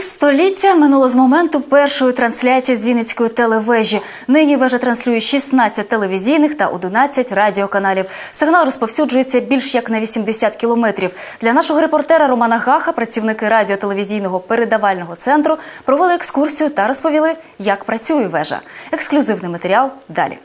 Півстоліття минуло з моменту першої трансляції з Вінницької телевежі. Нині вежа транслює 16 телевізійних та 11 радіоканалів. Сигнал розповсюджується більш як на 80 кілометрів. Для нашого репортера Романа Гаха працівники радіотелевізійного передавального центру провели екскурсію та розповіли, як працює вежа. Ексклюзивний матеріал далі.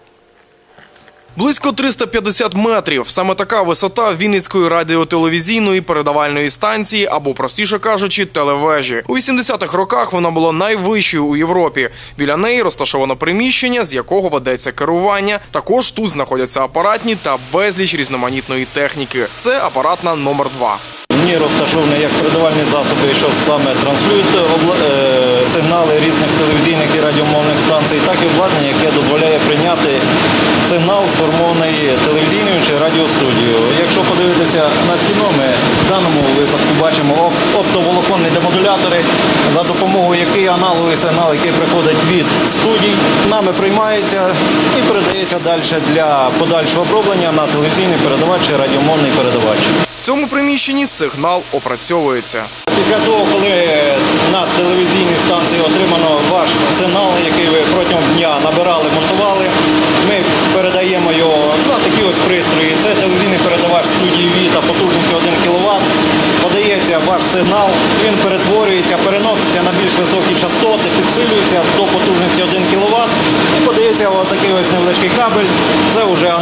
Близько 350 метрів. Саме така висота Вінницької радіотелевізійної передавальної станції, або простіше кажучи, телевежі. У 80-х роках вона була найвищою у Європі. Біля неї розташовано приміщення, з якого ведеться керування. Також тут знаходяться апаратні та безліч різноманітної техніки. Це апаратна номер 2 В ній розташовані як передавальні засоби, що саме транслюють обла- е, сигнали різних телевізійних і радіомовних станцій, так і обладнання, яке дозволяє прийняти сигнал сформований телевізійною чи радіостудією. Якщо подивитися на стіну, ми в даному випадку бачимо оп- оптоволоконні демодулятори, за допомогою яких аналоговий сигнал, який приходить від студій, нами приймається і передається далі для подальшого оброблення на телевізійний передавач чи радіомовний передавач. В цьому приміщенні сигнал опрацьовується. Після того, коли на телевізійній станції отримано ваш сигнал, який ви протягом дня набирали, монтували, ми передаємо його на такі ось пристрої. Це телевізійний передавач студії Віта потужністю 1 кВт. Подається ваш сигнал, він перетворюється, переноситься на більш високі частоти, підсилюється до потужності 1 кВт і подається отакий ось невеличкий кабель. Це вже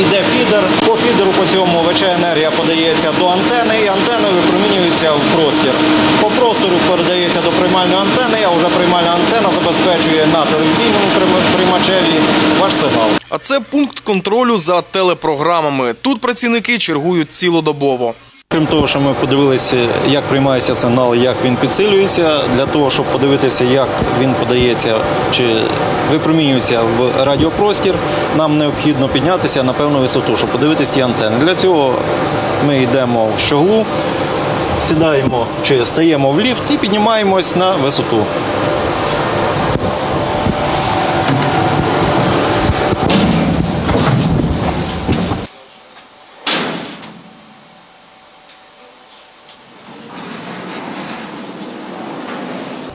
йде фідер. По фідеру по цьому ВЧ енергія подається до антени і антеною випромінюється в простір. По простору передається до приймальної антени, а вже приймальна антена забезпечує на телевізійному приймачеві ваш сигнал. А це пункт контролю за телепрограмами. Тут працівники чергують цілодобово. Крім того, що ми подивилися, як приймається сигнал, як він підсилюється, для того, щоб подивитися, як він подається чи випромінюється в радіопростір, нам необхідно піднятися на певну висоту, щоб подивитися ті антени. Для цього ми йдемо в щоглу, сідаємо чи стаємо в ліфт і піднімаємось на висоту.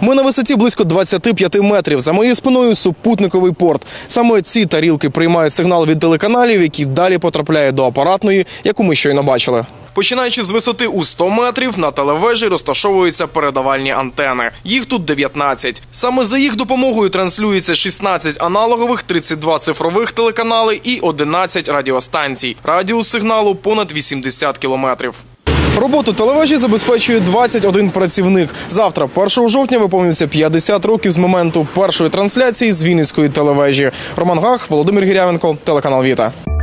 Ми на висоті близько 25 метрів. За моєю спиною супутниковий порт. Саме ці тарілки приймають сигнал від телеканалів, який далі потрапляє до апаратної, яку ми щойно бачили. Починаючи з висоти у 100 метрів, на телевежі розташовуються передавальні антени. Їх тут 19. Саме за їх допомогою транслюється 16 аналогових, 32 цифрових телеканали і 11 радіостанцій. Радіус сигналу понад 80 кілометрів. Роботу телевежі забезпечує 21 працівник. Завтра, 1 жовтня, виповнюється 50 років з моменту першої трансляції з Вінницької телевежі. Роман Гах, Володимир Гірявенко, телеканал Віта.